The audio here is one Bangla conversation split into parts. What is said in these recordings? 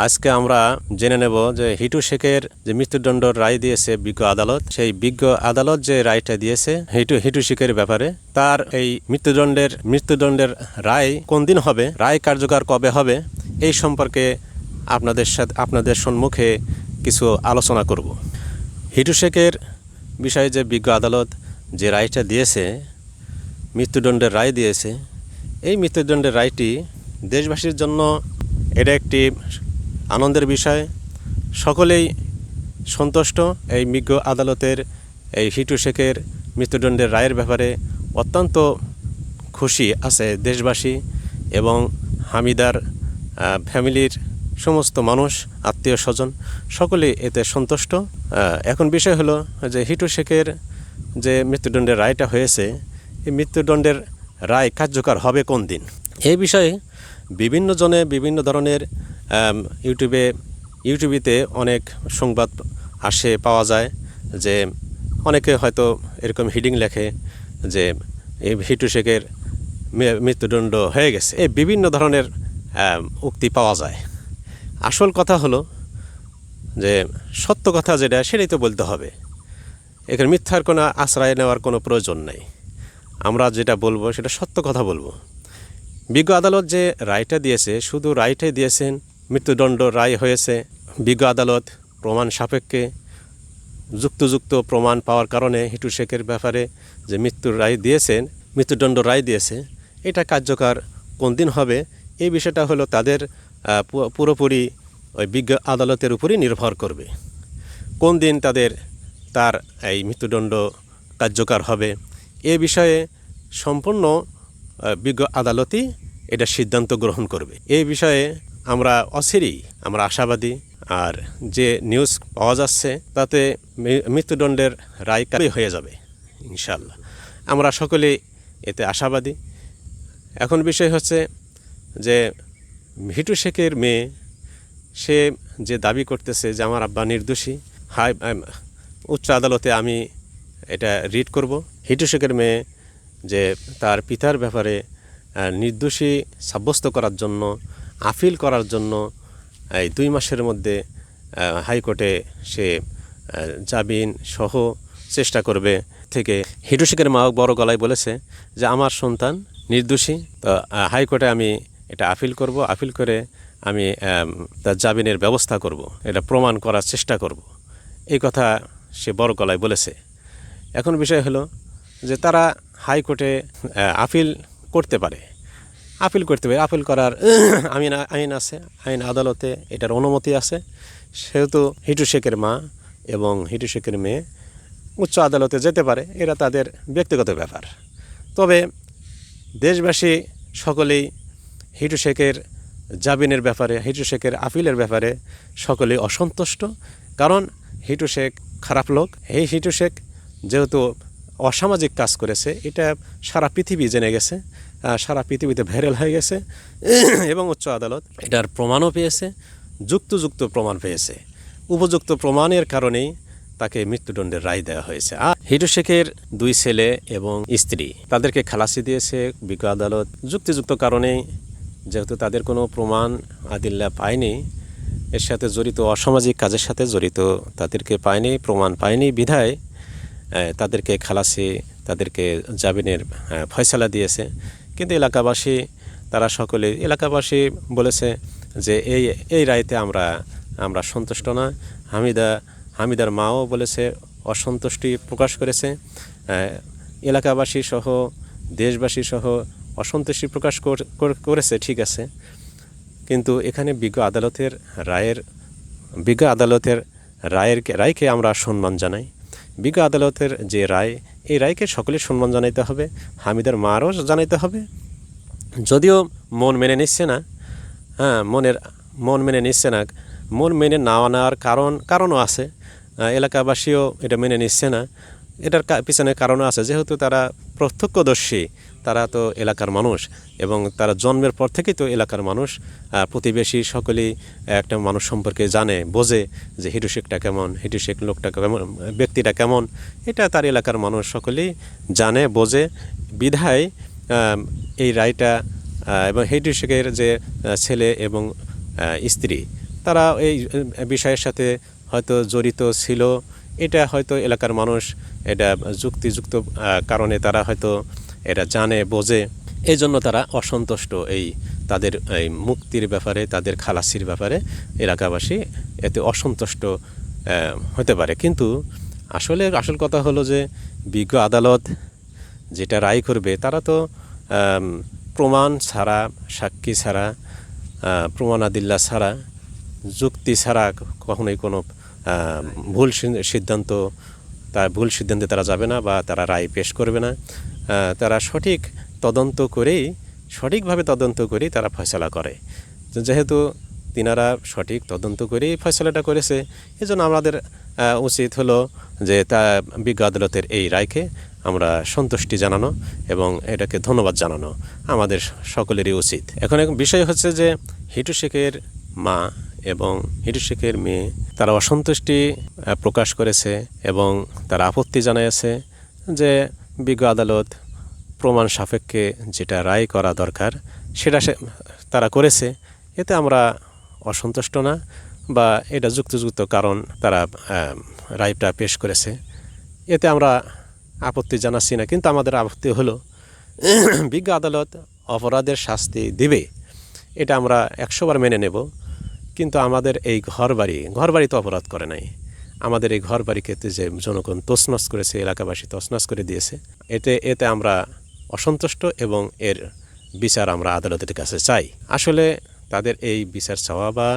আজকে আমরা জেনে নেব যে হিটু শেখের যে মৃত্যুদণ্ড রায় দিয়েছে বিজ্ঞ আদালত, সেই বিজ্ঞ আদালত যে রায়টা দিয়েছে হিটু হিটু শেখের ব্যাপারে, তার এই মৃত্যুদণ্ডের মৃত্যুদণ্ডের রায় কোন দিন হবে, রায় কার্যকর কবে হবে, এই সম্পর্কে আপনাদের সাথে, আপনাদের সম্মুখে কিছু আলোচনা করব। হিটু শেখের বিষয়ে যে বিজ্ঞ আদালত যে রায়টা দিয়েছে, মৃত্যুদণ্ডের রায় দিয়েছে, এই মৃত্যুদণ্ডের রায়টি দেশবাসীর জন্য এটা একটি আনন্দের বিষয়। সকলেই সন্তুষ্ট এই বিজ্ঞ আদালতের এই হিটু শেখের মৃত্যুদণ্ডের রায়ের ব্যাপারে অত্যন্ত খুশি আছে দেশবাসী এবং হামিদার ফ্যামিলির সমস্ত মানুষ, আত্মীয় স্বজন সকলেই এতে সন্তুষ্ট। এখন বিষয় হলো যে হিটু শেখের যে মৃত্যুদণ্ডের রায়টা হয়েছে, এই মৃত্যুদণ্ডের রায় কার্যকর হবে কোন দিন? এই বিষয়ে বিভিন্ন জনে বিভিন্ন ধরনের ইউটিউবে, ইউটিউবিতে অনেক সংবাদ আসে, পাওয়া যায় যে অনেকে হয়তো এরকম হিডিং লেখে যে এই হিটু শেখের মৃত্যুদণ্ড হয়ে গেছে। এই বিভিন্ন ধরনের উক্তি পাওয়া যায়। আসল কথা হলো যে সত্য কথা যেটা সেটাই তো বলতে হবে। এখানে মিথ্যার কোনো আশ্রয় নেওয়ার কোনো প্রয়োজন নেই। আমরা যেটা বলব সেটা সত্য কথা বলব। বিজ্ঞ আদালত যে রায়টা দিয়েছে, শুধু রায়টাই দিয়েছেন মৃত্যুদণ্ড রায় হয়েছে বিজ্ঞ আদালত প্রমাণ সাপেক্ষে। যুক্তযুক্ত প্রমাণ পাওয়ার কারণে হিটু শেখের ব্যাপারে যে মৃত্যুর রায় দিয়েছেন, মৃত্যুদণ্ড রায় দিয়েছে, এটা কার্যকর কোন দিন হবে? এই বিষয়টা হলো তাদের পুরোপুরি ওই বিজ্ঞ আদালতের উপরই নির্ভর করবে। কোন দিন তাদের, তার এই মৃত্যুদণ্ড কার্যকর হবে? এ বিষয়ে সম্পূর্ণ বিজ্ঞ আদালতই এটা সিদ্ধান্ত গ্রহণ করবে। এই বিষয়ে আমরা অচিরেই, আমরা আশাবাদী। আর যে নিউজ পাওয়া যাচ্ছে, তাতে মৃত্যুদণ্ডের রায় কারি হয়ে যাবে ইনশাল্লাহ আমরা সকলে এতে আশাবাদী। এখন বিষয় হচ্ছে যে ভিটু শেখের মেয়ে, সে যে দাবি করতেছে যে আমার আব্বা নির্দোষী, হাই উচ্চ আদালতে আমি এটা রিড করব। হিটু শেখের মেয়ে যে তার পিতার ব্যাপারে নির্দোষী সাব্যস্ত করার জন্য আপিল করার জন্য এই দুই মাসের মধ্যে হাইকোর্টে সে জামিন সহ চেষ্টা করবে থেকে। হিটু শেখের মা বড় গলায় বলেছে যে, আমার সন্তান নির্দোষী, তো হাইকোর্টে আমি এটা আপিল করব। আপিল করে আমি তার জামিনের ব্যবস্থা করব। এটা প্রমাণ করার চেষ্টা করব। এই কথা সে বড় গলায় বলেছে। এখন বিষয় হলো যে, তারা হাইকোর্টে আপিল করতে পারে। আপিল করতে পারে আপিল করার আইন আইন আছে আইন আদালতে এটার অনুমতি আছে। সেহেতু হিটু শেখের মা এবং হিটু শেখের মেয়ে উচ্চ আদালতে যেতে পারে, এরা তাদের ব্যক্তিগত ব্যাপার। তবে দেশবাসী সকলেই হিটু শেখের জামিনের ব্যাপারে, হিটু শেখের আপিলের ব্যাপারে সকলেই অসন্তুষ্ট। কারণ হিটু শেখ খারাপ লোক। এই হিটু শেখ যেহেতু অসামাজিক কাজ করেছে, এটা সারা পৃথিবী জেনে গেছে। সারা পৃথিবীতে ভাইরাল হয়ে গেছে এবং উচ্চ আদালত এটার প্রমাণও পেয়েছে, যুক্তযুক্ত প্রমাণ পেয়েছে। উপযুক্ত প্রমাণের কারণেই তাকে মৃত্যুদণ্ডের রায় দেওয়া হয়েছে। আর হিটু শেখের দুই ছেলে এবং স্ত্রী, তাদেরকে খালাসি দিয়েছে বিজ্ঞ আদালত। যুক্তিযুক্ত কারণেই যেহেতু তাদের কোনো প্রমাণ আদিল্লা পায়নি, এর সাথে জড়িত, অসামাজিক কাজের সাথে জড়িত তাদেরকে পায়নি, প্রমাণ পায়নি, বিধায় তাদেরকে খালাসি, তাদেরকে জামিনের ফয়সালা দিয়েছে। কিন্তু এলাকাবাসী, তারা সকলে, এলাকাবাসী বলেছে যে এই এই রায়তে আমরা আমরা সন্তুষ্ট না। হামিদা, হামিদার মাও বলেছে অসন্তুষ্টি প্রকাশ করেছে। এলাকাবাসী সহ, দেশবাসী সহ অসন্তুষ্টি প্রকাশ কর- কর- করেছে, ঠিক আছে। কিন্তু এখানে বিজ্ঞ আদালতের রায়ের, বিজ্ঞ আদালতের রায়ের রায়কে আমরা সম্মান জানাই। বিজ্ঞ আদালতের যে রায়, এই রায়কে সকলে সম্মান জানাইতে হবে, হামিদার মারও জানাইতে হবে। যদিও মন মেনে নিচ্ছে না হ্যাঁ মনের, মন মেনে নিচ্ছে না, মন মেনে না আনার কারণ, কারণও আছে। এলাকাবাসীও এটা মেনে নিচ্ছে না। এটার পিছনে কারণও আছে। যেহেতু তারা প্রত্যক্ষদর্শী তারা তো এলাকার মানুষ এবং তারা জন্মের পর থেকেই তো এলাকার মানুষ। প্রতিবেশী সকলেই একটা মানুষ সম্পর্কে জানে, বোঝে যে হিটু শেখটা কেমন, হিটু শেখ লোকটা কেমন, ব্যক্তিটা কেমন। এটা তার এলাকার মানুষ সকলেই জানে, বোঝে। বিধায় এই রায়টা এবং হিটু শেখের যে ছেলে এবং স্ত্রী, তারা এই বিষয়ের সাথে হয়তো জড়িত ছিল। এটা হয়তো এলাকার মানুষ, এটা যুক্তিযুক্ত কারণে তারা হয়তো এটা জানে, বোঝে। এই জন্য তারা অসন্তুষ্ট এই তাদের, এই মুক্তির ব্যাপারে, তাদের খালাসির ব্যাপারে এলাকাবাসী এতে অসন্তুষ্ট হতে পারে। কিন্তু আসলে আসল কথা হলো যে, বিজ্ঞ আদালত যেটা রায় করবে, তারা তো প্রমাণ ছাড়া, সাক্ষী ছাড়া প্রমাণাদিল্লা ছাড়া, যুক্তি ছাড়া কখনোই কোনো ভুল সিদ্ধান্ত, তার ভুল সিদ্ধান্তে তারা যাবে না বা তারা রায় পেশ করবে না। তারা সঠিক তদন্ত করেই, সঠিকভাবে তদন্ত করেই তারা ফয়সলা করে। যেহেতু তিনারা সঠিক তদন্ত করেই ফয়সলাটা করেছে, এজন্য আমাদের উচিত হলো যে তা বিজ্ঞ আদালতের এই রায়কে আমরা সন্তুষ্টি জানানো এবং এটাকে ধন্যবাদ জানানো আমাদের সকলেরই উচিত। এখন এক বিষয় হচ্ছে যে হিটু শেখের মা এবং হিটু শেখের মেয়ে, তারা অসন্তুষ্টি প্রকাশ করেছে এবং তারা আপত্তি জানিয়েছে যে বিজ্ঞ আদালত প্রমাণ সাপেক্ষে যেটা রায় করা দরকার, সেটা তারা করেছে। এতে আমরা অসন্তুষ্ট না বা এটা যুক্তিযুক্ত কারণ তারা রায়টা পেশ করেছে। এতে আমরা আপত্তি জানাচ্ছি না, কিন্তু আমাদের আপত্তি হলো, বিজ্ঞ আদালত অপরাধের শাস্তি দিবে। এটা আমরা একশোবার মেনে নেব, কিন্তু আমাদের এই ঘরবাড়ি ঘরবাড়ি তো অপরাধ করে নাই। আমাদের এই ঘর বাড়ি ক্ষেত্রে যে জনগণ তছনছ করেছে, এলাকাবাসী তছনছ করে দিয়েছে, এতে এতে আমরা অসন্তুষ্ট এবং এর বিচার আমরা আদালতের কাছে চাই। আসলে তাদের এই বিচার চাওয়া বা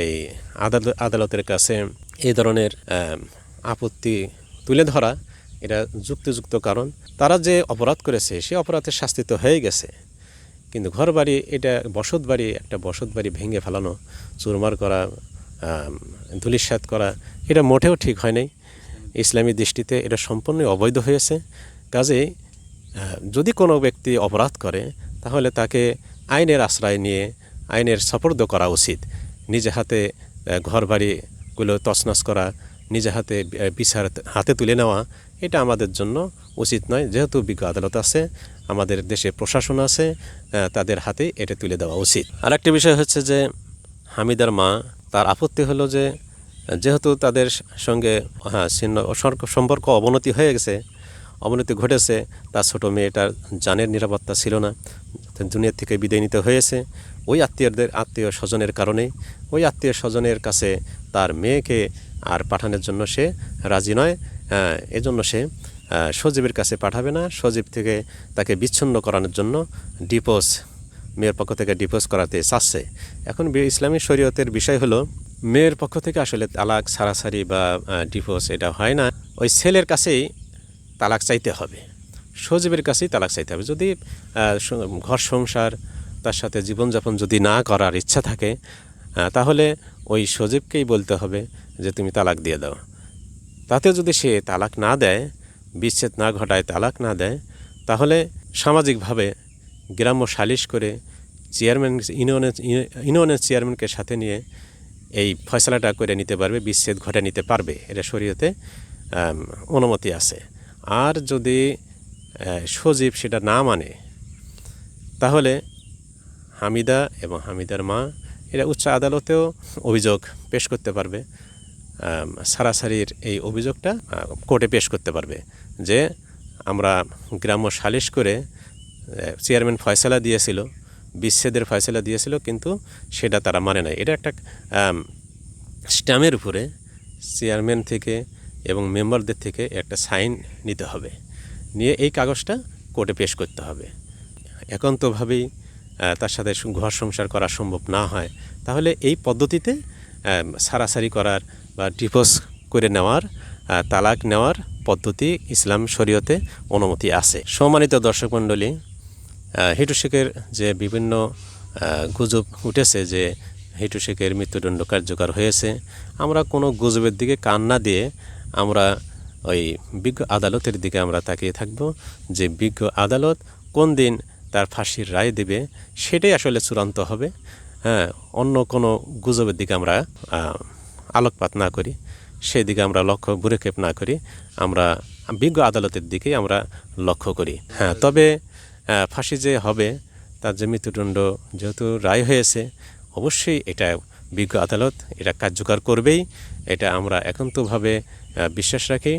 এই আদালত আদালতের কাছে এই ধরনের আপত্তি তুলে ধরা, এটা যুক্তিযুক্ত কারণ। তারা যে অপরাধ করেছে, সে অপরাধের শাস্তি তো হয়ে গেছে। কিন্তু ঘর বাড়ি এটা বসত বাড়ি একটা বসত বাড়ি ভেঙে ফেলানো, চুরমার করা ধুলিস্বাদ করা এটা মোটেও ঠিক হয় নাই। ইসলামী দৃষ্টিতে এটা সম্পূর্ণই অবৈধ হয়েছে। আহ, যদি কোনো ব্যক্তি অপরাধ করে তাহলে তাকে আইনের আশ্রয় নিয়ে আইনের সপর্দ করা উচিত। নিজে হাতে ঘর বাড়িগুলো তছনছ করা নিজে হাতে বিচার হাতে তুলে নেওয়া এটা আমাদের জন্য উচিত নয়। যেহেতু বিজ্ঞ আদালত আছে আমাদের দেশে প্রশাসন আছে তাদের হাতে এটা তুলে দেওয়া উচিত। আরেকটি বিষয় হচ্ছে যে হামিদার মা তার আপত্তি হলো যে যেহেতু তাদের সঙ্গে হ্যাঁ ছিন্ন সম্পর্ক অবনতি হয়ে গেছে অবনতি ঘটেছে তার ছোটো মেয়েটার জানের নিরাপত্তা ছিল না দুনিয়ার থেকে বিদায় নিতে হয়েছে। ওই আত্মীয়দের আত্মীয় স্বজনের কারণে ওই আত্মীয় স্বজনের কাছে তার মেয়েকে আর পাঠানোর জন্য সে রাজি নয় আহ, এজন্য সে সজীবের কাছে পাঠাবে না। সজীব থেকে তাকে বিচ্ছিন্ন করানোর জন্য ডিপোজ মেয়ের পক্ষ থেকে ডিপোজ করাতে চাচ্ছে। এখন ইসলামী শরীয়তের বিষয় হলো, মেয়ের পক্ষ থেকে আসলে তালাক সারাসারি বা ডিভোর্স এটা হয় না। ওই ছেলের কাছেই তালাক চাইতে হবে। সজীবের কাছেই তালাক চাইতে হবে। যদি ঘর সংসার, তার সাথে জীবনযাপন যদি না করার ইচ্ছা থাকে তাহলে ওই সজীবকেই বলতে হবে যে তুমি তালাক দিয়ে দাও। তাতে যদি সে তালাক না দেয়, বিচ্ছেদ না ঘটায়, তালাক না দেয়, তাহলে সামাজিকভাবে গ্রাম্য সালিশ করে চেয়ারম্যান, ইউনিয়নের ইউনিয়নের চেয়ারম্যানকে সাথে নিয়ে এই ফয়সলাটা করে নিতে পারবে, বিচ্ছেদ ঘটে নিতে পারবে, এটা শরীয়তে অনুমতি আছে। আর যদি সজীব সেটা না মানে তাহলে হামিদা এবং হামিদার মা, এরা উচ্চ আদালতেও অভিযোগ পেশ করতে পারবে সারাসারির এই অভিযোগটা কোর্টে পেশ করতে পারবে যে আমরা গ্রাম্য সালিশ করে চেয়ারম্যান ফয়সালা দিয়েছিল বিচ্ছেদের ফয়সালা দিয়েছিল কিন্তু সেটা তারা মানে নাই। এটা একটা আম, স্ট্যাম্পের উপরে চেয়ারম্যান থেকে এবং মেম্বারদের থেকে একটা সাইন নিতে হবে। নিয়ে এই কাগজটা কোর্টে পেশ করতে হবে। একান্তভাবেই তার সাথে ঘর সংসার করা সম্ভব না হয়। তাহলে এই পদ্ধতিতে সারাসারি করার বা ডিভোর্স করে নেওয়ার তালাক নেওয়ার পদ্ধতি ইসলাম শরীয়তে অনুমতি আছে। সম্মানিত দর্শক মণ্ডলী হিটু শেখের যে বিভিন্ন গুজব উঠেছে যে হিটু শেখের মৃত্যুদণ্ড কার্যকর হয়েছে, আমরা কোনো গুজবের দিকে কান না দিয়ে আমরা ওই বিজ্ঞ আদালতের দিকে আমরা তাকিয়ে থাকব যে বিজ্ঞ আদালত কোন দিন তার ফাঁসির রায় দেবে, সেটাই আসলে চূড়ান্ত হবে। হ্যাঁ অন্য কোনো গুজবের দিকে আমরা আলোকপাত না করি, সেদিকে আমরা লক্ষ্য ভুরেক্ষেপ না করি, আমরা বিজ্ঞ আদালতের দিকেই আমরা লক্ষ্য করি। হ্যাঁ তবে ফাঁসি যে হবে, তার যে মৃত্যুদণ্ড যেহেতু রায় হয়েছে, অবশ্যই এটা বিজ্ঞ আদালত, এটা কার্যকর করবেই। এটা আমরা একান্তভাবে বিশ্বাস রাখি।